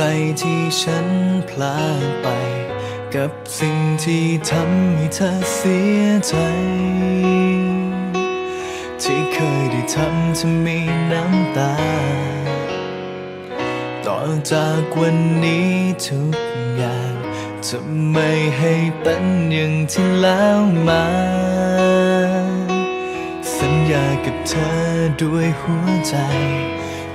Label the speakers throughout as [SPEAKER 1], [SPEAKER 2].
[SPEAKER 1] ไรที่ฉันพลาดไป กับสิ่งที่ทำให้เธอเสียใจ ที่เคยได้ทำเธอมีน้ำตา ต่อจากวันนี้ทุกอย่างจะไม่ให้เป็นอย่างที่แล้วมา สัญญากับเธอด้วยหัวใจ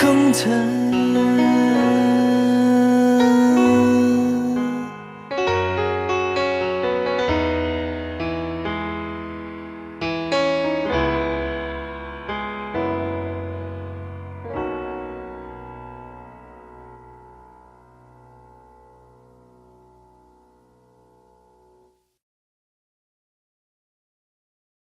[SPEAKER 1] ของเธอ